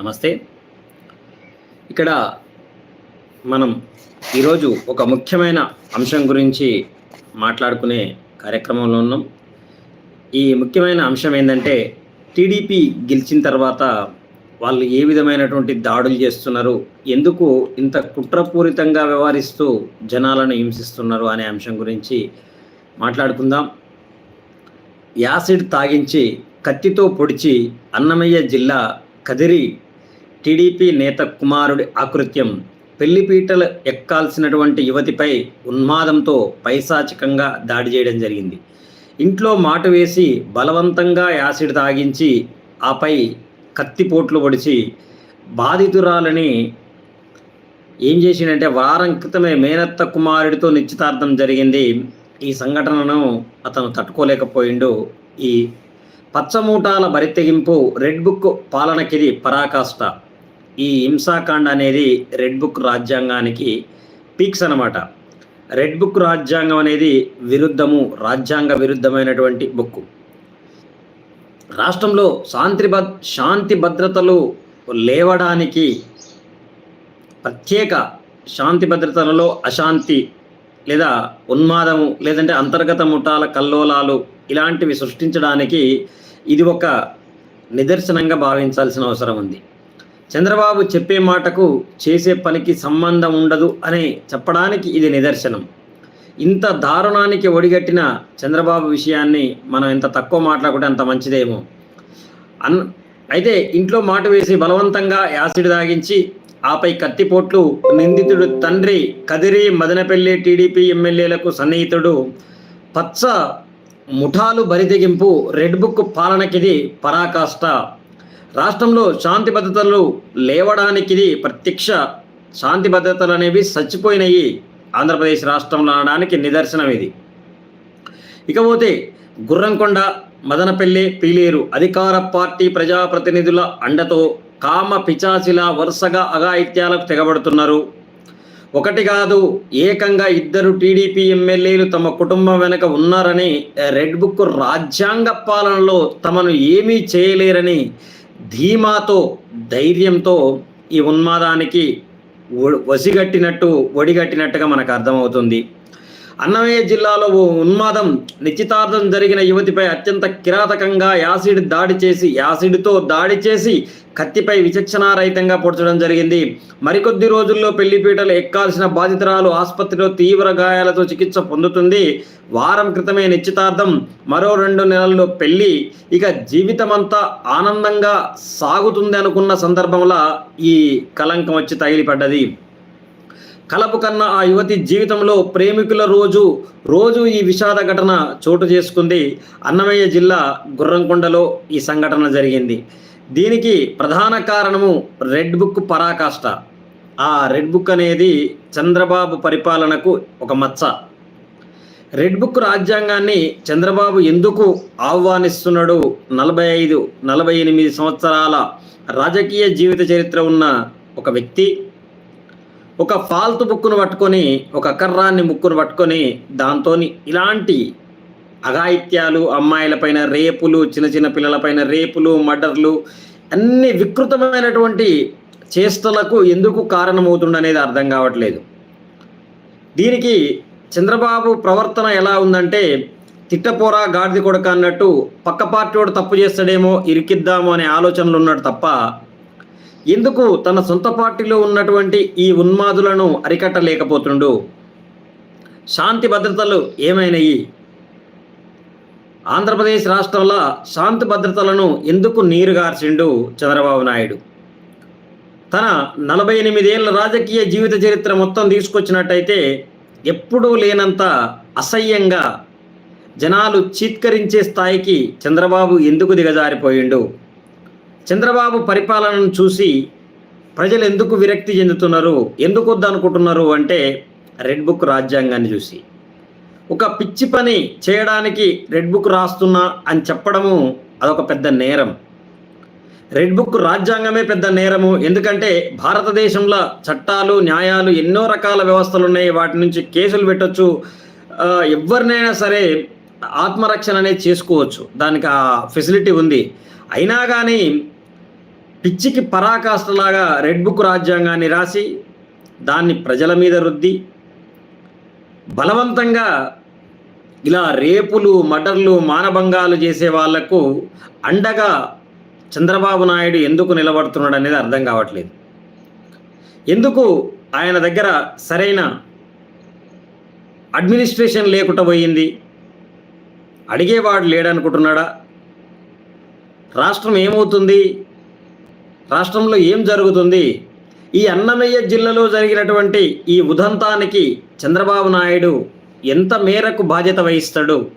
నమస్తే. ఇక్కడ మనం ఈరోజు ఒక ముఖ్యమైన అంశం గురించి మాట్లాడుకునే కార్యక్రమంలో ఉన్నాం. ఈ ముఖ్యమైన అంశం ఏంటంటే టీడీపీ గెలిచిన తర్వాత వాళ్ళు ఏ విధమైనటువంటి దాడులు చేస్తున్నారు ఎందుకు ఇంత కుట్రపూరితంగా వ్యవహరిస్తూ జనాలను హింసిస్తున్నారు అనే అంశం గురించి మాట్లాడుకుందాం. యాసిడ్ తాగించి కత్తితో పొడిచి అన్నమయ్య జిల్లా కదిరి టీడీపీ నేత కుమారుడి ఆకృత్యం పెళ్ళిపీటలు ఎక్కాల్సినటువంటి యువతిపై ఉన్మాదంతో పైశాచికంగా దాడి చేయడం జరిగింది. ఇంట్లో మాట వేసి బలవంతంగా యాసిడ్ తాగించి ఆపై కత్తిపోట్లు పొడిచి బాధితురాలని ఏం చేసిండంటే వారం క్రితమే మేనత్త కుమారుడితో నిశ్చితార్థం జరిగింది. ఈ సంఘటనను అతను తట్టుకోలేకపోయిండు. ఈ పచ్చమూటాల బరితెగింపు రెడ్ బుక్ పాలనకిది పరాకాష్ట. ఈ హింసాకాండ అనేది రెడ్ బుక్ రాజ్యాంగానికి పీక్స్ అనమాట రెడ్ బుక్ రాజ్యాంగం అనేది విరుద్ధము రాజ్యాంగ విరుద్ధమైనటువంటి బుక్. రాష్ట్రంలో శాంతి భద్ శాంతి భద్రతలు లేవడానికి ప్రత్యేక శాంతి భద్రతలలో అశాంతి లేదా ఉన్మాదము లేదంటే అంతర్గత ముఠాల కల్లోలాలు ఇలాంటివి సృష్టించడానికి ఇది ఒక నిదర్శనంగా భావించాల్సిన అవసరం ఉంది. చంద్రబాబు చెప్పే మాటకు చేసే పనికి సంబంధం ఉండదు అని చెప్పడానికి ఇది నిదర్శనం. ఇంత దారుణానికి ఒడిగట్టిన చంద్రబాబు విషయాన్ని మనం ఎంత తక్కువ మాట్లాడుకుంటే అంత మంచిదేమో. అన్ అయితే ఇంట్లో మాట వేసి బలవంతంగా యాసిడ్ తాగించి ఆపై కత్తిపోట్లు నిందితుడు తండ్రి కదిరి మదనపల్లి టీడీపీ ఎమ్మెల్యేలకు సన్నిహితుడు పచ్చ ముఠాలు బరితెగింపు రెడ్ బుక్ పాలనకిది పరాకాష్ట. రాష్ట్రంలో శాంతి భద్రతలు లేవడానికి ప్రత్యక్ష శాంతి భద్రతలు అనేవి చచ్చిపోయినాయి ఆంధ్రప్రదేశ్ రాష్ట్రంలో అనడానికి నిదర్శనం ఇది. ఇకపోతే గుర్రంకొండ మదనపల్లె పీలేరు అధికార పార్టీ ప్రజాప్రతినిధుల అండతో కామ పిచాచిల వరుసగా అఘాయిత్యాలకు తెగబడుతున్నారు. ఒకటి కాదు ఏకంగా ఇద్దరు టీడీపీ ఎమ్మెల్యేలు తమ కుటుంబం వెనుక ఉన్నారని రెడ్ బుక్ రాజ్యాంగ పాలనలో తమను ఏమీ చేయలేరని ధీమాతో ధైర్యంతో ఈ ఉన్మాదానికి వసిగట్టినట్టు ఒడిగట్టినట్టుగా మనకు అర్థమవుతుంది. అన్నమయ్య జిల్లాలో ఓ ఉన్మాదం. నిశ్చితార్థం జరిగిన యువతిపై అత్యంత కిరాతకంగా యాసిడ్ దాడి చేసి యాసిడ్తో దాడి చేసి కత్తిపై విచక్షణారహితంగా పొడచడం జరిగింది. మరికొద్ది రోజుల్లో పెళ్ళిపీటలు ఎక్కాల్సిన బాధితురాలు ఆసుపత్రిలో తీవ్ర గాయాలతో చికిత్స పొందుతుంది. వారం క్రితమే నిశ్చితార్థం మరో రెండు నెలల్లో పెళ్ళి. ఇక జీవితమంతా ఆనందంగా సాగుతుంది అనుకున్న సందర్భంలో ఈ కలంకం వచ్చి తగిలిపడ్డది. కలపు కన్న ఆ యువతి జీవితంలో ప్రేమికుల రోజు రోజు ఈ విషాద ఘటన చోటు చేసుకుంది. అన్నమయ్య జిల్లా గుర్రంకొండలో ఈ సంఘటన జరిగింది. దీనికి ప్రధాన కారణము రెడ్ బుక్ పరాకాష్ట. ఆ రెడ్ బుక్ అనేది చంద్రబాబు పరిపాలనకు ఒక మచ్చ. రెడ్ బుక్ రాజ్యాంగాన్ని చంద్రబాబు ఎందుకు ఆహ్వానిస్తున్నాడు? నలభై ఐదు నలభై ఎనిమిది సంవత్సరాల రాజకీయ జీవిత చరిత్ర ఉన్న ఒక వ్యక్తి ఒక ఫాల్తు బుక్కును పట్టుకొని ఒక కర్రాన్ని ముక్కును పట్టుకొని దాంతో ఇలాంటి అఘాయిత్యాలు అమ్మాయిలపైన రేపులు చిన్న చిన్న పిల్లలపైన రేపులు మర్డర్లు అన్ని వికృతమైనటువంటి చేష్టలకు ఎందుకు కారణమవుతుందనేది అర్థం కావట్లేదు. దీనికి చంద్రబాబు ప్రవర్తన ఎలా ఉందంటే తిట్టపోరా గాడిది కొడక అన్నట్టు పక్క పార్టీ వాడు తప్పు చేస్తాడేమో ఇరికిద్దాము అనే ఆలోచనలు ఉన్నాడు తప్ప ఎందుకు తన సొంత పార్టీలో ఉన్నటువంటి ఈ ఉన్మాదులను అరికట్టలేకపోతుండు? శాంతి భద్రతలు ఏమైనాయి? ఆంధ్రప్రదేశ్ రాష్ట్రంలో శాంతి భద్రతలను ఎందుకు నీరుగార్చిండు చంద్రబాబు నాయుడు? తన నలభై ఎనిమిదేళ్ళ రాజకీయ జీవిత చరిత్ర మొత్తం తీసుకొచ్చినట్టయితే ఎప్పుడూ లేనంత అసహ్యంగా జనాలు చీత్కరించే స్థాయికి చంద్రబాబు ఎందుకు దిగజారిపోయిండు? చంద్రబాబు పరిపాలనను చూసి ప్రజలు ఎందుకు విరక్తి చెందుతున్నారు ఎందుకు వద్దనుకుంటున్నారు అంటే రెడ్ బుక్ రాజ్యాంగాన్ని చూసి. ఒక పిచ్చి పని చేయడానికి రెడ్ బుక్ రాస్తున్నా అని చెప్పడము అదొక పెద్ద నేరం. రెడ్ బుక్ రాజ్యాంగమే పెద్ద నేరము. ఎందుకంటే భారతదేశంలో చట్టాలు న్యాయాలు ఎన్నో రకాల వ్యవస్థలు ఉన్నాయి వాటి నుంచి కేసులు పెట్టొచ్చు. ఎవరినైనా సరే ఆత్మరక్షణ అనేది చేసుకోవచ్చు. దానికి ఆ ఫెసిలిటీ ఉంది. అయినా కానీ పిచ్చికి పరాకాష్ఠలాగా రెడ్ బుక్ రాజ్యాంగాన్ని రాసి దాన్ని ప్రజల మీద రుద్ది బలవంతంగా ఇలా రేపులు మటర్లు మానభంగాలు చేసే వాళ్ళకు అండగా చంద్రబాబు నాయుడు ఎందుకు నిలబడుతున్నాడు అనేది అర్థం కావట్లేదు. ఎందుకు ఆయన దగ్గర సరైన అడ్మినిస్ట్రేషన్ లేకుండా పోయింది? అడిగేవాడు లేడనుకుంటున్నాడా? రాష్ట్రం ఏమవుతుంది? రాష్ట్రంలో ఏం జరుగుతుంది? ఈ అన్నమయ్య జిల్లాలో జరిగినటువంటి ఈ ఉదంతానికి చంద్రబాబు నాయుడు ఎంత మేరకు బాధ్యత వహిస్తాడు?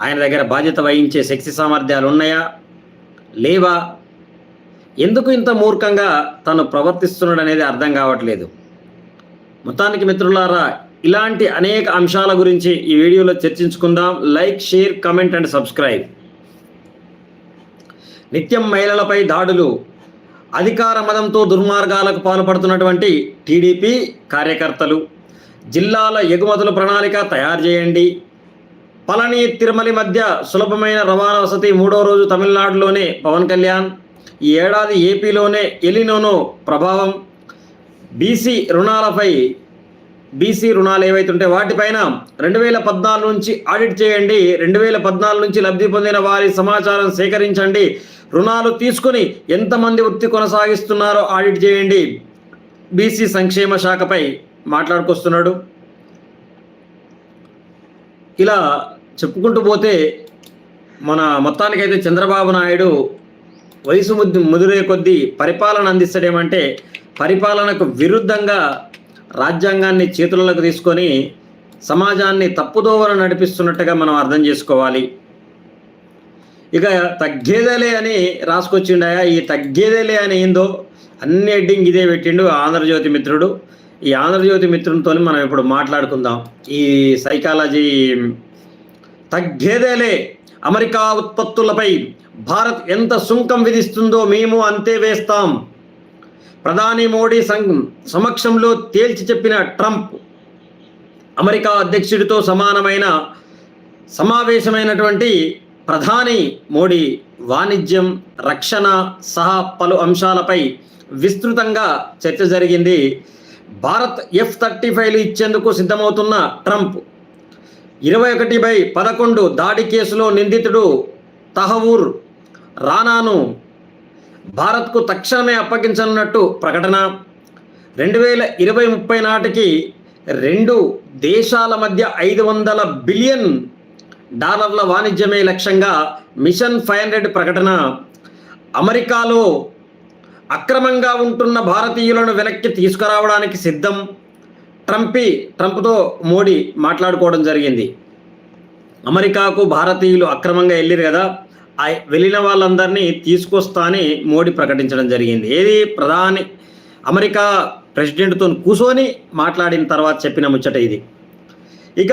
ఆయన దగ్గర బాధ్యత వహించే శక్తి సామర్థ్యాలు ఉన్నాయా? లేవా? ఎందుకు ఇంత మూర్ఖంగా తను ప్రవర్తిస్తున్నాడు అనేది అర్థం కావట్లేదు. మొత్తానికి మిత్రులారా ఇలాంటి అనేక అంశాల గురించి ఈ వీడియోలో చర్చించుకుందాం. Like share comment and subscribe. నిత్యం మహిళలపై దాడులు అధికార మదంతో దుర్మార్గాలకు పాల్పడుతున్నటువంటి టీడీపీ కార్యకర్తలు జిల్లాల ఎగుమతుల ప్రణాళిక తయారు చేయండి. పళని తిరుమల మధ్య సులభమైన రవాణా వసతి మూడో రోజు తమిళనాడులోనే పవన్ కళ్యాణ్ ఈ ఏడాది ఏపీలోనే ఎలినోనో ప్రభావం. బీసీ రుణాలపై బీసీ రుణాలు ఏవైతే ఉంటే వాటిపైన రెండు వేల పద్నాలుగు నుంచి ఆడిట్ చేయండి రెండు వేల పద్నాలుగు నుంచి లబ్ధి పొందిన వారి సమాచారం సేకరించండి. రుణాలు తీసుకుని ఎంతమంది వృత్తి కొనసాగిస్తున్నారో ఆడిట్ చేయండి. బీసీ సంక్షేమ శాఖపై మాట్లాడుకొస్తున్నాడు. ఇలా చెప్పుకుంటూ పోతే మన మొత్తానికైతే చంద్రబాబు నాయుడు వయసు ముద్దు ముదిరే కొద్దీ పరిపాలన అందిస్తాడేమంటే పరిపాలనకు విరుద్ధంగా రాజ్యాంగాన్ని చేతులకు తీసుకొని సమాజాన్ని తప్పుదోవన నడిపిస్తున్నట్టుగా మనం అర్థం చేసుకోవాలి. ఇక తగ్గేదేలే అని రాసుకొచ్చిండయా? ఈ తగ్గేదేలే అని ఏందో అన్ని ఎడ్డింగ్ ఇదే పెట్టిండు ఆంధ్రజ్యోతి మిత్రుడు. ఈ ఆంధ్రజ్యోతి మిత్రునితో మనం ఇప్పుడు మాట్లాడుకుందాం. ఈ సైకాలజీ తగ్గేదేలే. అమెరికా ఉత్పత్తులపై భారత్ ఎంత సుంకం విధిస్తుందో మేము అంతే వేస్తాం. ప్రధాని మోడీ సమక్షంలో తేల్చి చెప్పిన ట్రంప్ అమెరికా అధ్యక్షుడితో సమానమైన సమావేశమైనటువంటి ప్రధాని మోడీ వాణిజ్యం రక్షణ సహా పలు అంశాలపై విస్తృతంగా చర్చ జరిగింది. భారత్ ఎఫ్ థర్టీ ఫైవ్లు ఇచ్చేందుకు సిద్ధమవుతున్న ట్రంప్ ఇరవై ఒకటి బై పదకొండు దాడి కేసులో నిందితుడు తహవూర్ రానాను భారత్కు తక్షణమే అప్పగించనున్నట్టు ప్రకటన. రెండు వేల ఇరవై ముప్పై నాటికి రెండు దేశాల మధ్య ఐదు వందల బిలియన్ డాలర్ల వాణిజ్యమే లక్ష్యంగా మిషన్ ఫైవ్ హండ్రెడ్ ప్రకటన. అమెరికాలో అక్రమంగా ఉంటున్న భారతీయులను వెనక్కి తీసుకురావడానికి సిద్ధం. ట్రంపి ట్రంప్తో మోడీ మాట్లాడుకోవడం జరిగింది. అమెరికాకు భారతీయులు అక్రమంగా వెళ్ళారు కదా. వెళ్ళిన వాళ్ళందరినీ తీసుకొస్తా అని మోడీ ప్రకటించడం జరిగింది. ఏది ప్రధాని అమెరికా ప్రెసిడెంట్తో కూర్చొని మాట్లాడిన తర్వాత చెప్పిన ముచ్చట ఇది. ఇక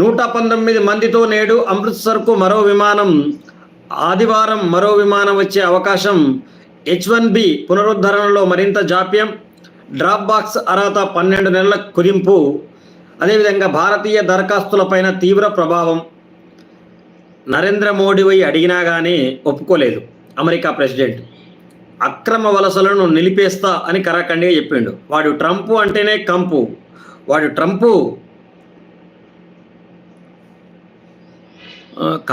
నూట పంతొమ్మిది మందితో నేడు అమృత్సర్కు మరో విమానం ఆదివారం మరో విమానం వచ్చే అవకాశం హెచ్ వన్ బి పునరుద్ధరణలో మరింత జాప్యం డ్రాప్ బాక్స్ అర్హత పన్నెండు నెలల కుదింపు అదేవిధంగా భారతీయ దరఖాస్తులపైన తీవ్ర ప్రభావం. నరేంద్ర మోడీ పోయి అడిగినా కానీ ఒప్పుకోలేదు అమెరికా ప్రెసిడెంట్. అక్రమ వలసలను నిలిపేస్తా అని కరాఖండిగా చెప్పిండు. వాడు ట్రంప్ అంటేనే కంపు. వాడు ట్రంపు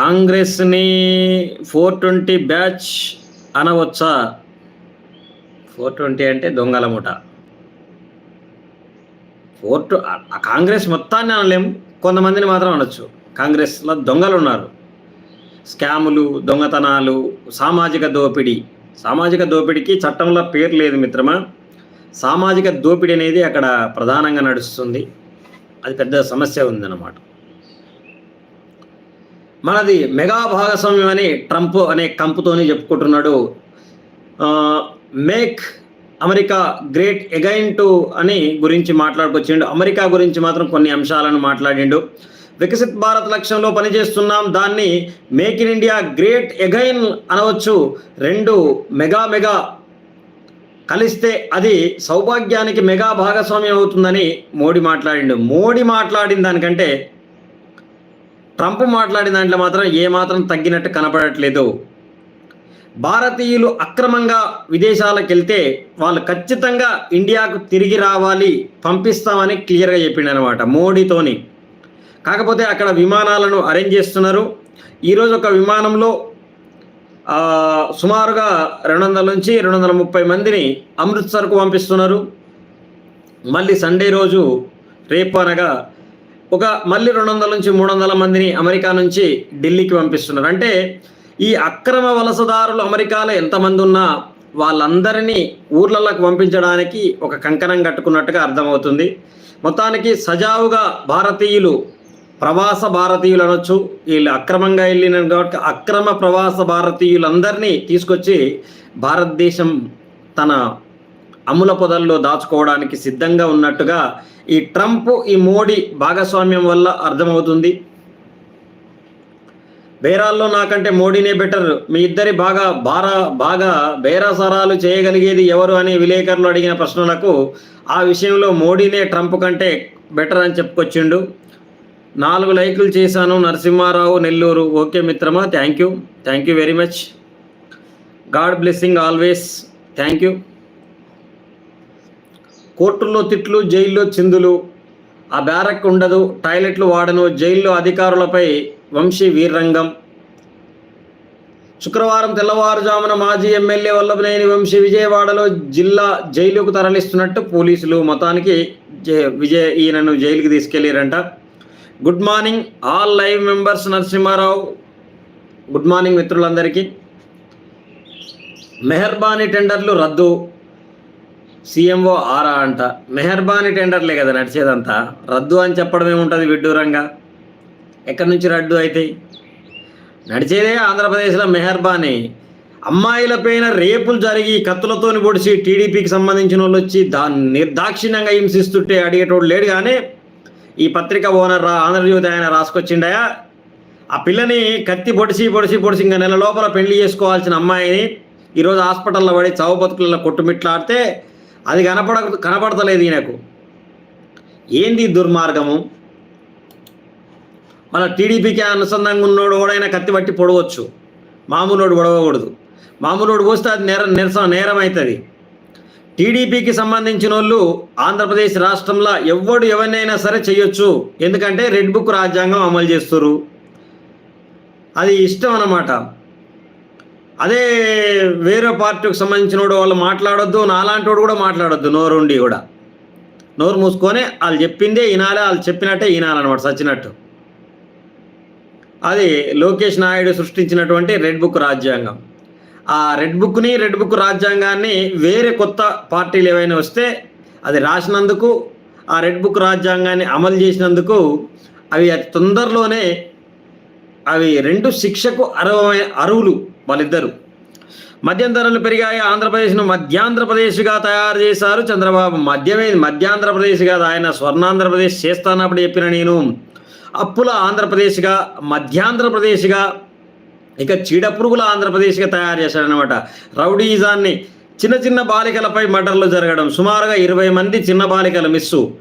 కాంగ్రెస్ని ఫోర్ ట్వంటీ బ్యాచ్ అనవచ్చా? ఫోర్ ట్వంటీ అంటే దొంగల ముఠ ఫోర్ కాంగ్రెస్ మొత్తాన్ని అనలేము కొంతమందిని మాత్రం అనొచ్చు. కాంగ్రెస్లో దొంగలు ఉన్నారు స్కాములు దొంగతనాలు సామాజిక దోపిడీ. సామాజిక దోపిడీకి చట్టంలో పేరు లేదు మిత్రమా? సామాజిక దోపిడీ అనేది అక్కడ ప్రధానంగా నడుస్తుంది. అది పెద్ద సమస్య ఉందన్నమాట. మనది మెగా భాగస్వామ్యం అని ట్రంప్ అనే కంపుతోనే చెప్పుకుంటున్నాడు. Make America great again to అని గురించి మాట్లాడుకొచ్చిండు. అమెరికా గురించి మాత్రం కొన్ని అంశాలను మాట్లాడిండు. వికసిత్ భారత్ లక్ష్యంలో పనిచేస్తున్నాం. దాన్ని make in India great again అనవచ్చు. రెండు మెగా మెగా కలిస్తే అది సౌభాగ్యానికి మెగా భాగస్వామ్యం అవుతుందని మోడీ మాట్లాడిండు. మోడీ మాట్లాడిన దానికంటే ట్రంప్ మాట్లాడిన దాంట్లో మాత్రం ఏమాత్రం తగ్గినట్టు కనపడట్లేదు. భారతీయులు అక్రమంగా విదేశాలకు వెళ్తే వాళ్ళు ఖచ్చితంగా ఇండియాకు తిరిగి రావాలి పంపిస్తామని క్లియర్గా చెప్పిండనమాట మోడీతోని. కాకపోతే అక్కడ విమానాలను అరేంజ్ చేస్తున్నారు. ఈరోజు ఒక విమానంలో సుమారుగా రెండు వందల నుంచి రెండు వందల ముప్పై మందిని అమృత్సర్కు పంపిస్తున్నారు. మళ్ళీ సండే రోజు రేపు అనగా ఒక మళ్ళీ రెండు వందల నుంచి మూడు వందల మందిని అమెరికా నుంచి ఢిల్లీకి పంపిస్తున్నారు. అంటే ఈ అక్రమ వలసదారులు అమెరికాలో ఎంతమంది ఉన్నా వాళ్ళందరినీ ఊర్లలోకి పంపించడానికి ఒక కంకణం కట్టుకున్నట్టుగా అర్థమవుతుంది. మొత్తానికి సజావుగా భారతీయులు ప్రవాస భారతీయులు అనొచ్చు వీళ్ళు అక్రమంగా వెళ్ళిన కాబట్టి అక్రమ ప్రవాస భారతీయులందరినీ తీసుకొచ్చి భారతదేశం తన అమూల పొదల్లో దాచుకోవడానికి సిద్ధంగా ఉన్నట్టుగా ఈ ట్రంప్ ఈ మోడీ భాగస్వామ్యం వల్ల అర్థమవుతుంది. బేరాల్లో నాకంటే మోడీనే బెటర్. మీ ఇద్దరి బాగా బారా బాగా బేరాసరాలు చేయగలిగేది ఎవరు అని విలేకరులు అడిగిన ప్రశ్నలకు ఆ విషయంలో మోడీనే ట్రంప్ కంటే బెటర్ అని చెప్పుకొచ్చిండు. నాలుగు లైకులు చేశాను నరసింహారావు నెల్లూరు. ఓకే మిత్రమా thank you thank you very much god blessing always thank you కోర్టుల్లో తిట్లు జైల్లో చిందులు. ఆ బ్యారక్ ఉండదు. టాయిలెట్లు వాడను. జైల్లో అధికారులపై వంశీ వీర్రంగం. శుక్రవారం తెల్లవారుజామున మాజీ ఎమ్మెల్యే వల్లభనేని వంశీ విజయవాడలో జిల్లా జైలుకు తరలిస్తున్నట్టు పోలీసులు మొత్తానికి విజయ విజయ్ ఈయనను జైలుకి తీసుకెళ్ళారంట. Good morning all live members Narasimharao. Good morning మిత్రులందరికీ. మెహర్బానీ టెండర్లు రద్దు. సీఎంఓ ఆరా అంట. మెహర్బానీ టెండర్లే కదా నడిచేదంతా. రద్దు అని చెప్పడం ఏముంటుంది విడ్డూరంగా? ఎక్కడి నుంచి రద్దు అవుతాయి నడిచేదే ఆంధ్రప్రదేశ్లో మెహర్బానీ. అమ్మాయిల పైన రేపులు జరిగి కత్తులతోని పొడిచి టీడీపీకి సంబంధించిన వాళ్ళు వచ్చి దా నిర్దాక్షిణ్యంగా హింసిస్తుంటే అడిగేటోడు లేడు కానీ ఈ పత్రిక ఓనర్ రా ఆంధ్రజ్యోతి ఆయన రాసుకొచ్చిండయా? ఆ పిల్లని కత్తి పొడిసి పొడిసి పొడిసి ఇంకా నెల లోపల పెళ్ళి చేసుకోవాల్సిన అమ్మాయిని ఈరోజు హాస్పిటల్లో పడి చావు బతుకులలో కొట్టుమిట్లాడితే అది కనపడ కనపడతలేదు ఈయనకు. ఏంది దుర్మార్గము? మన టీడీపీకి అనుసంధానంగా ఉన్నోడు కూడా కత్తి పట్టి పొడవచ్చు. మామూలోడు పొడవకూడదు. మామూలోడు పోస్తే అది నేర నిరసన నేరం అవుతుంది టీడీపీకి సంబంధించిన వాళ్ళు ఆంధ్రప్రదేశ్ రాష్ట్రంలో ఎవడు ఎవరినైనా సరే చేయొచ్చు. ఎందుకంటే రెడ్ బుక్ రాజ్యాంగం అమలు చేస్తారు అది ఇష్టం అన్నమాట. అదే వేరే పార్టీకి సంబంధించిన వాడు వాళ్ళు మాట్లాడొద్దు నాలాంటి వాడు కూడా మాట్లాడొద్దు నోరుండి కూడా. నోరు మూసుకొని వాళ్ళు చెప్పిందే వినాలి వాళ్ళు చెప్పినట్టే వినాలన్నమాట సచ్చినట్టు. అది లోకేష్ నాయుడు సృష్టించినటువంటి రెడ్ బుక్ రాజ్యాంగం. ఆ రెడ్ బుక్ని రెడ్ బుక్ రాజ్యాంగాన్ని వేరే కొత్త పార్టీలు ఏవైనా వస్తే అది రాసినందుకు ఆ రెడ్ బుక్ రాజ్యాంగాన్ని అమలు చేసినందుకు అవి అతి తొందరలోనే అవి రెండు శిక్షకు అర్హమైన అరువులు వాళ్ళిద్దరు. మద్యం ధరలు పెరిగాయి ఆంధ్రప్రదేశ్ను మధ్యాంధ్రప్రదేశ్గా తయారు చేశారు చంద్రబాబు. మద్యమే మధ్యాంధ్రప్రదేశ్గా ఆయన స్వర్ణాంధ్రప్రదేశ్ చేస్తానప్పుడు చెప్పిన నేను. అప్పుల ఆంధ్రప్రదేశ్గా మధ్యాంధ్రప్రదేశ్గా ఇక చీడపురుగుల ఆంధ్రప్రదేశ్గా తయారు చేశాడనమాట రౌడీజాన్ని చిన్న చిన్న బాలికలపై మర్డర్లు జరగడం సుమారుగా ఇరవై మంది చిన్న బాలికల మిస్సు.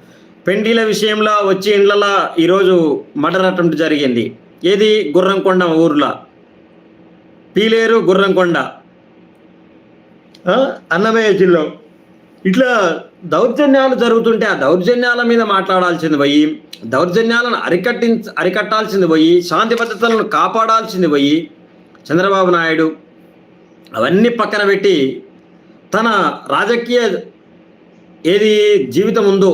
పెండిల విషయంలో వచ్చి ఇండ్లలో ఈరోజు మర్డర్ అటెంప్ట్ జరిగింది. ఏది? గుర్రంకొండ ఊర్లో. పీలేరు గుర్రంకొండ. అన్నమయ్య జిల్లా. ఇట్లా దౌర్జన్యాలు జరుగుతుంటే ఆ దౌర్జన్యాల మీద మాట్లాడాల్సింది పోయి దౌర్జన్యాలను అరికట్టి అరికట్టాల్సింది పోయి శాంతి భద్రతలను కాపాడాల్సింది పోయి చంద్రబాబు నాయుడు అవన్నీ పక్కన పెట్టి తన రాజకీయ ఏది జీవితం ఉందో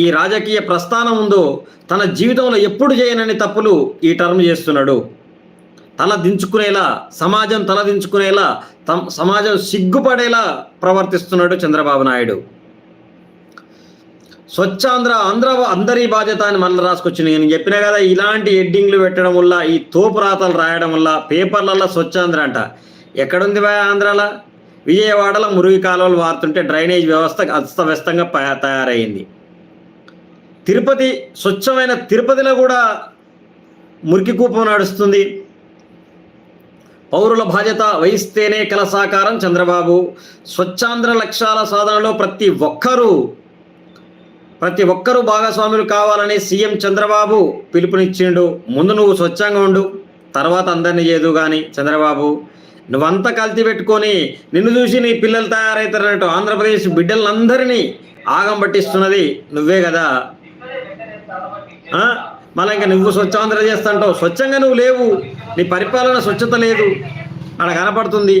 ఈ రాజకీయ ప్రస్థానం ఉందో తన జీవితంలో ఎప్పుడు చేయనని తప్పులు ఈ టర్మ్ చేస్తున్నాడు. తల దించుకునేలా సమాజం తల దించుకునేలా తమ సమాజం సిగ్గుపడేలా ప్రవర్తిస్తున్నాడు చంద్రబాబు నాయుడు. స్వచ్ఛాంధ్ర ఆంధ్ర అందరి బాధ్యత అని మళ్ళీ రాసుకొచ్చింది. నేను చెప్పిన కదా ఇలాంటి ఎడ్డింగ్లు పెట్టడం వల్ల ఈ తోపు రాతలు రాయడం వల్ల పేపర్లలో స్వచ్ఛాంధ్ర అంట. ఎక్కడుంది బా ఆంధ్రాలో? విజయవాడలో మురుగు కాలువలు వారుతుంటే డ్రైనేజ్ వ్యవస్థ అస్తవ్యస్తంగా తయారైంది. తిరుపతి స్వచ్ఛమైన తిరుపతిలో కూడా మురికి కూపం నడుస్తుంది. పౌరుల బాధ్యత వహిస్తేనే కల సాకారం చంద్రబాబు. స్వచ్ఛాంధ్ర లక్ష్యాల సాధనలో ప్రతి ఒక్కరూ ప్రతి ఒక్కరూ భాగస్వాములు కావాలని సీఎం చంద్రబాబు పిలుపునిచ్చిండు. ముందు నువ్వు స్వచ్ఛంగా ఉండు తర్వాత అందరినీ చేదు కానీ చంద్రబాబు. నువ్వంతా కల్తీ పెట్టుకొని నిన్ను చూసి నీ పిల్లలు తయారవుతారన్నట్టు ఆంధ్రప్రదేశ్ బిడ్డలందరినీ ఆగం పట్టిస్తున్నది నువ్వే కదా. మన మళ్ళీ ఇంకా నువ్వు స్వచ్ఛాంధ్ర చేస్తాంటావు. స్వచ్ఛంగా నువ్వు లేవు. నీ పరిపాలన స్వచ్ఛత లేదు. అక్కడ కనపడుతుంది.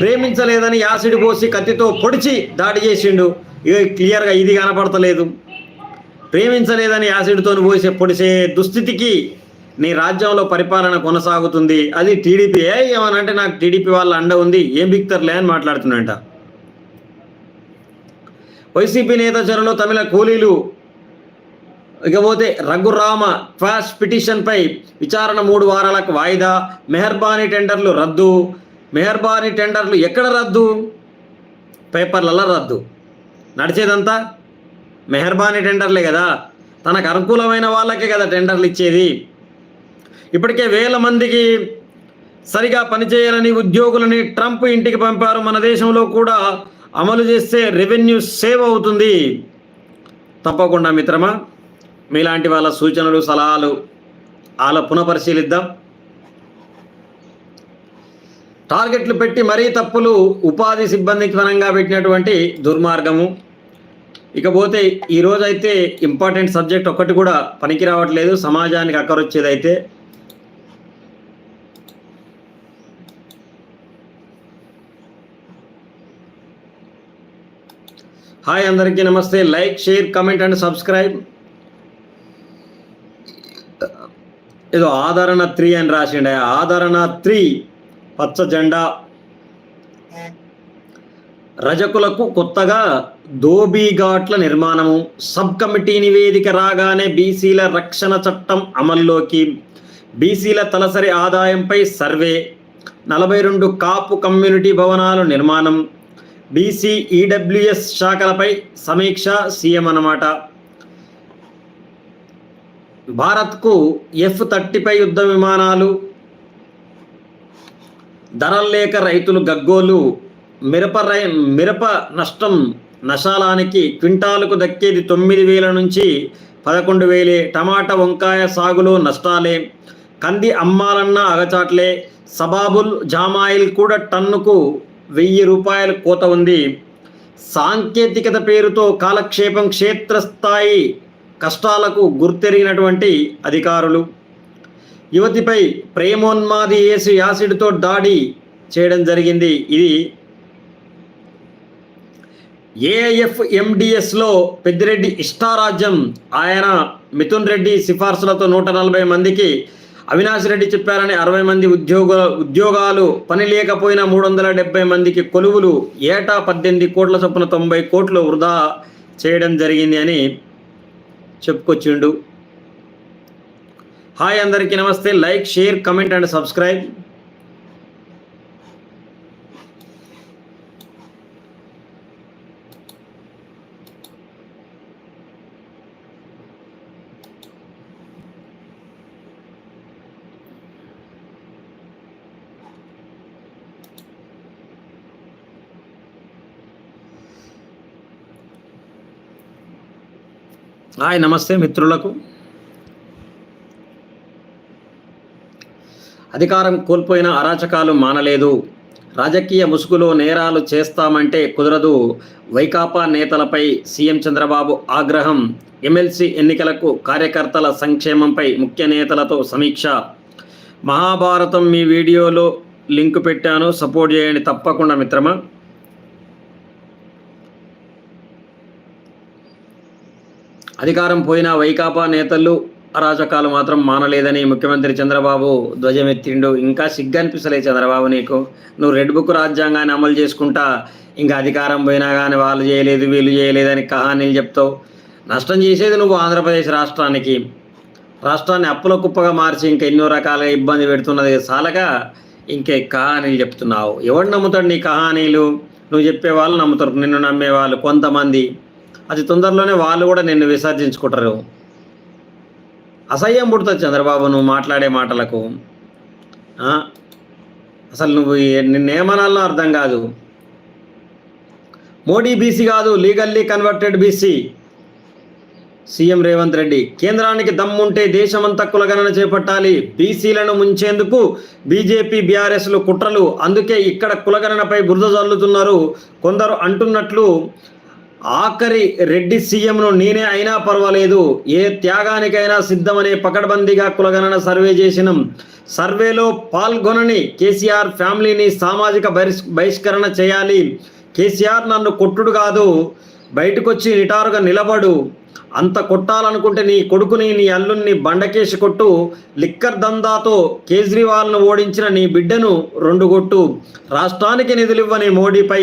ప్రేమించలేదని యాసిడ్ పోసి కత్తితో పొడిచి దాడి చేసిండు. ఇక క్లియర్గా ఇది కనపడతలేదు. ప్రేమించలేదని యాసిడ్తో పోసే పొడిసే దుస్థితికి నీ రాజ్యంలో పరిపాలన కొనసాగుతుంది. అది టీడీపీ. ఏ ఏమనంటే నాకు టీడీపీ వాళ్ళ అండ ఉంది. ఏం బిక్తర్లే అని మాట్లాడుతున్నట వైసీపీ నేత చర్యలో తమిళ కూలీలు ఇకపోతే రఘురామ క్వాష్ పిటిషన్పై విచారణ మూడు వారాలకు వాయిదా. మెహర్బానీ టెండర్లు రద్దు. మెహర్బానీ టెండర్లు ఎక్కడ రద్దు? పేపర్లలో రద్దు. నడిచేదంతా మెహర్బానీ టెండర్లే కదా. తనకు అనుకూలమైన వాళ్ళకే కదా టెండర్లు ఇచ్చేది. ఇప్పటికే వేల మందికి సరిగా పనిచేయాలని ఉద్యోగులని ట్రంప్ ఇంటికి పంపారు. మన దేశంలో కూడా అమలు చేస్తే రెవెన్యూ సేవ్ అవుతుంది. తప్పకుండా మిత్రమా మీలాంటి వాళ్ళ సూచనలు సలహాలు వాళ్ళ పునఃపరిశీలిద్దాం. టార్గెట్లు పెట్టి మరీ తప్పులు ఉపాధి సిబ్బందికి పరంగా పెట్టినటువంటి దుర్మార్గము. ఇకపోతే ఈరోజైతే ఇంపార్టెంట్ సబ్జెక్ట్ ఒక్కటి కూడా పనికి రావట్లేదు సమాజానికి అక్కరొచ్చేదైతే. హాయ్ అందరికీ నమస్తే. Like share comment and subscribe. ఏదో ఆదరణ త్రీ అని రాసిండే. ఆదరణ త్రీ పచ్చ జెండా. రజకులకు కొత్తగా ధోబీఘాట్ల నిర్మాణము సబ్ కమిటీ నివేదిక రాగానే బీసీల రక్షణ చట్టం అమల్లోకి బీసీల తలసరి ఆదాయంపై సర్వే నలభై రెండు కాపు కమ్యూనిటీ భవనాలు నిర్మాణం బీసీ ఈడబ్ల్యూఎస్ శాఖలపై సమీక్ష సీఎం అన్నమాట. భారత్కు ఎఫ్ థర్టీపై యుద్ధ విమానాలు ధరలు లేక రైతులు గగ్గోలు మిరప రై మిరప నష్టం నశాలానికి క్వింటాలకు దక్కేది తొమ్మిది వేల నుంచి పదకొండు వేలే. టమాటా వంకాయ సాగులో నష్టాలే. కంది అమ్మాలన్న అగచాట్లే. సబాబుల్ జామాయిల్ కూడా టన్నుకు వెయ్యి రూపాయల కోత ఉంది. సాంకేతికత పేరుతో కాలక్షేపం క్షేత్రస్థాయి కష్టాలకు గుర్తెరిగినటువంటి అధికారులు. యువతిపై ప్రేమోన్మాది ఏసి యాసిడ్తో దాడి చేయడం జరిగింది. ఇది ఏఎఫ్ ఎండిఎస్లో పెద్దిరెడ్డి ఇష్టారాజ్యం. ఆయన మిథున్ రెడ్డి సిఫార్సులతో నూట నలభై మందికి అవినాష్ రెడ్డి చెప్పారని అరవై మంది ఉద్యోగ ఉద్యోగాలు పని లేకపోయినా మూడు వందల డెబ్బై మందికి కొలువులు ఏటా పద్దెనిమిది కోట్ల చొప్పున తొంభై కోట్లు వృధా చేయడం జరిగింది అని చెప్పుకొచ్చిండు. హాయ్ అందరికీ నమస్తే. Like share comment and subscribe. Hi నమస్తే మిత్రులకు. అధికారం కోల్పోయిన అరాచకాలు మానలేదు. రాజకీయ ముసుగులో నేరాలు చేస్తామంటే కుదరదు. వైకాపా నేతలపై సీఎం చంద్రబాబు ఆగ్రహం ఎమ్మెల్సీ ఎన్నికలకు కార్యకర్తల సంక్షేమంపై ముఖ్య నేతలతో సమీక్ష. మహాభారతం మీ వీడియోలో లింక్ పెట్టాను. సపోర్ట్ చేయండి తప్పకుండా మిత్రమా. అధికారం పోయిన వైకాపా నేతలు అరాచకాలు మాత్రం మానలేదని ముఖ్యమంత్రి చంద్రబాబు ధ్వజమెత్తిండు. ఇంకా సిగ్గనిపిస్తలే చంద్రబాబు నీకు. నువ్వు రెడ్ బుక్ రాజ్యాంగాన్ని అమలు చేసుకుంటా. ఇంకా అధికారం పోయినా కానీ వాళ్ళు చేయలేదు వీళ్ళు చేయలేదని కహానీలు చెప్తావు. నష్టం చేసేది నువ్వు ఆంధ్రప్రదేశ్ రాష్ట్రానికి. రాష్ట్రాన్ని అప్పుల కుప్పగా మార్చి ఇంకా ఎన్నో రకాలుగా ఇబ్బంది పెడుతున్నది చాలగా ఇంకే కహానీలు చెప్తున్నావు. ఎవడు నమ్ముతాడు నీ కహానీలు? నువ్వు చెప్పే వాళ్ళు నమ్ముతారు. నిన్ను నమ్మే వాళ్ళు కొంతమంది. అతి తొందరలోనే వాళ్ళు కూడా నిన్ను విసర్జించుకుంటారు. అసహ్యం పుడుతుంది చంద్రబాబు నువ్వు మాట్లాడే మాటలకు. అసలు నువ్వు నిన్నేమనాలో అర్థం కాదు. మోడీ బీసీ కాదు legally converted BC. CM Revanth Reddy కేంద్రానికి దమ్ముంటే దేశమంతా కులగణన చేపట్టాలి. బీసీలను ముంచేందుకు బీజేపీ బీఆర్ఎస్లు కుట్రలు. అందుకే ఇక్కడ కులగణనపై బురద చల్లుతున్నారు కొందరు అంటున్నట్లు ఆఖరి రెడ్డి సీఎంను నేనే అయినా పర్వాలేదు. ఏ త్యాగానికైనా సిద్ధమనే పకడ్బందీగా కులగణన సర్వే చేసినాం సర్వేలో పాల్గొనని కేసీఆర్ ఫ్యామిలీని సామాజిక బహిష్ బహిష్కరణ చేయాలి. కేసీఆర్ నన్ను కొట్టుడు కాదు. బయటకొచ్చి నిటారుగా నిలబడు. అంత కొట్టాలనుకుంటే నీ కొడుకుని నీ అల్లుణ్ణి బండకేసి కొట్టు లిక్కర్ దందాతో కేజ్రీవాల్ను ఓడించిన నీ బిడ్డను రెండు కొట్టు రాష్ట్రానికి నిధులివ్వని మోడీపై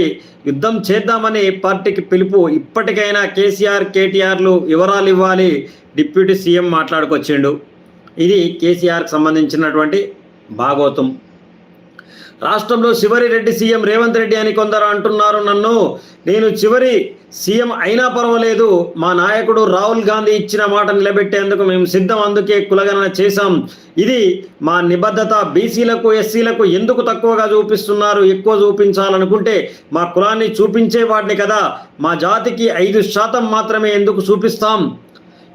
యుద్ధం చేద్దామని పార్టీకి పిలుపు. ఇప్పటికైనా కేసీఆర్ కేటీఆర్లు వివరాలు ఇవ్వాలి డిప్యూటీ సీఎం మాట్లాడుకొచ్చిండు. ఇది కేసీఆర్కి సంబంధించినటువంటి భాగోతం. రాష్ట్రంలో చివరి రెడ్డి సీఎం రేవంత్ రెడ్డి అని కొందరు అంటున్నారు నన్ను. నేను చివరి సీఎం అయినా పర్వాలేదు మా నాయకుడు రాహుల్ గాంధీ ఇచ్చిన మాట నిలబెట్టేందుకు మేము సిద్ధం అందుకే కులగణన చేశాం. ఇది మా నిబద్ధత. బీసీలకు ఎస్సీలకు ఎందుకు తక్కువగా చూపిస్తున్నారు? ఎక్కువ చూపించాలనుకుంటే మా కులాన్ని చూపించే వాటిని కదా. మా జాతికి ఐదు శాతం మాత్రమే ఎందుకు చూపిస్తాం?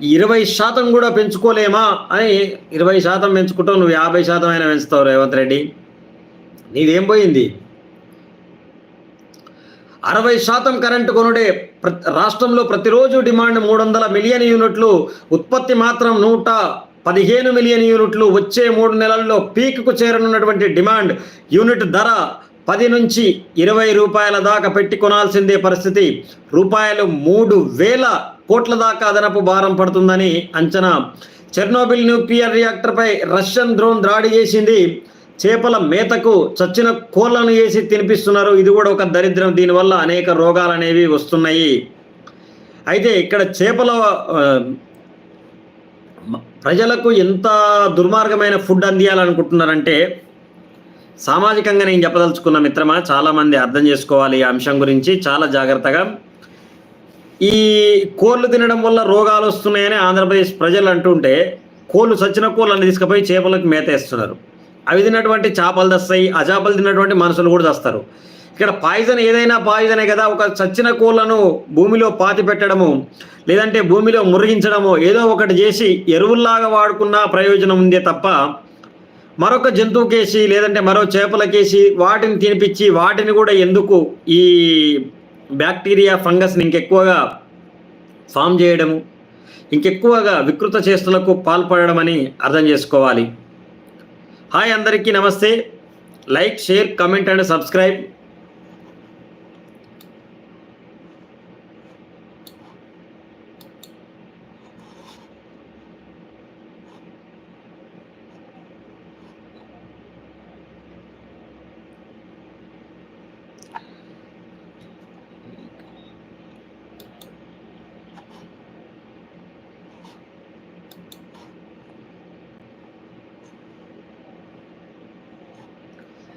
ఇరవై శాతం కూడా పెంచుకోలేమా? అని ఇరవై శాతం పెంచుకుంటావు నువ్వు యాభై శాతం అయినా పెంచుతావు రేవంత్ రెడ్డి. నీదేం పోయింది? అరవై శాతం కరెంటు కొనుడే ప్ర- రాష్ట్రంలో ప్రతిరోజు డిమాండ్ మూడు వందల మిలియన్ యూనిట్లు. ఉత్పత్తి మాత్రం నూట పదిహేను మిలియన్ యూనిట్లు. వచ్చే మూడు నెలల్లో పీక్కు చేరనున్నటువంటి డిమాండ్. యూనిట్ ధర పది నుంచి ఇరవై రూపాయల దాకా పెట్టి కొనాల్సిందే పరిస్థితి. రూపాయలు మూడు వేల కోట్ల దాకా అదనపు భారం పడుతుందని అంచనా. చెర్నోబిల్ న్యూక్లియర్ రియాక్టర్పై రష్యన్ డ్రోన్ దాడి చేసింది. చేపల మేతకు చచ్చిన కోళ్ళను వేసి తినిపిస్తున్నారు. ఇది కూడా ఒక దరిద్రం. దీనివల్ల అనేక రోగాలు అనేవి వస్తున్నాయి. అయితే ఇక్కడ చేపల ప్రజలకు ఎంత దుర్మార్గమైన ఫుడ్ అందియాలనుకుంటున్నారంటే సామాజికంగా నేను చెప్పదలుచుకున్న మిత్రమా చాలామంది అర్థం చేసుకోవాలి ఈ అంశం గురించి. చాలా జాగ్రత్తగా. ఈ కోళ్ళు తినడం వల్ల రోగాలు వస్తున్నాయని ఆంధ్రప్రదేశ్ ప్రజలు అంటుంటే కోళ్ళు చచ్చిన కోళ్ళని తీసుకుపోయి చేపలకు మేత వేస్తున్నారు. అవి తిన్నటువంటి చేపలు దస్తాయి ఆ చేపలు తిన్నటువంటి మనుషులు కూడా దస్తారు. ఇక్కడ పాయిజన్ ఏదైనా పాయిజనే కదా ఒక చచ్చిన కోళ్ళను భూమిలో పాతి పెట్టడము లేదంటే భూమిలో మురిగించడము ఏదో ఒకటి చేసి ఎరువుల్లాగా వాడుకున్న ప్రయోజనం ఉందే తప్ప మరొక జంతువుకేసి లేదంటే మరో చేపలకేసి వాటిని తినిపించి వాటిని కూడా ఎందుకు ఈ బ్యాక్టీరియా ఫంగస్ని ఇంకెక్కువగా ఫామ్ చేయడము ఇంకెక్కువగా వికృత చేష్టలకు పాల్పడడం అని అర్థం చేసుకోవాలి. హాయ్ అందరికీ నమస్తే. Like share comment and subscribe.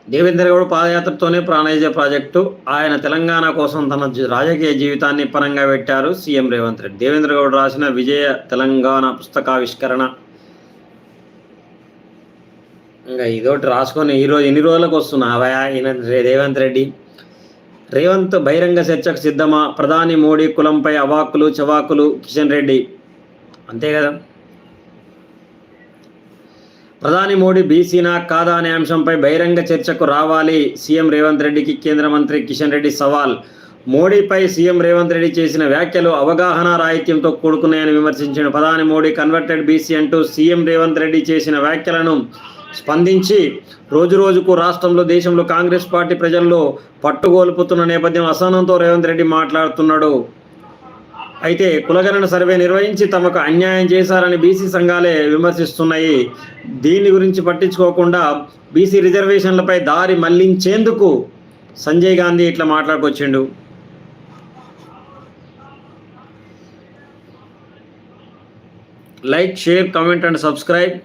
Devendra Goud పాదయాత్రతోనే ప్రాణాయ ప్రాజెక్టు. ఆయన తెలంగాణ కోసం తన రాజకీయ జీవితాన్ని పరంగా పెట్టారు సీఎం రేవంత్ రెడ్డి. దేవేంద్ర గౌడ్ రాసిన విజయ తెలంగాణ పుస్తకావిష్కరణ. ఇంకా ఇదోటి రాసుకొని ఈరోజు ఎన్ని రోజులకు వస్తున్నావా ఈయన రేవంత్ రెడ్డి. రేవంత్ బహిరంగ చర్చకు సిద్ధమా? ప్రధాని మోడీ కులంపై అవాకులు చవాకులు కిషన్ రెడ్డి. అంతే కదా? ప్రధాని మోడీ బీసీనా కాదా అనే అంశంపై బహిరంగ చర్చకు రావాలి. సీఎం రేవంత్ రెడ్డికి కేంద్ర మంత్రి కిషన్ రెడ్డి సవాల్. మోడీపై సీఎం రేవంత్ రెడ్డి చేసిన వ్యాఖ్యలు అవగాహన రాహిత్యంతో కూడుకున్నాయని విమర్శించిన ప్రధాని మోడీ కన్వర్టెడ్ బీసీ అంటూ సీఎం రేవంత్ రెడ్డి చేసిన వ్యాఖ్యలను స్పందించి రోజు రోజుకు రాష్ట్రంలో దేశంలో కాంగ్రెస్ పార్టీ ప్రజల్లో పట్టుగోలుపుతున్న నేపథ్యం అసహనంతో రేవంత్ రెడ్డి మాట్లాడుతున్నాడు. అయితే కులగణన సర్వే నిర్వహించి తమకు అన్యాయం చేశారని బీసీ సంఘాలే విమర్శిస్తున్నాయి. దీని గురించి పట్టించుకోకుండా బీసీ రిజర్వేషన్లపై దారి మళ్ళించేందుకు సంజయ్ గాంధీ ఇట్లా మాట్లాడుకొచ్చిండు. Like share comment and subscribe.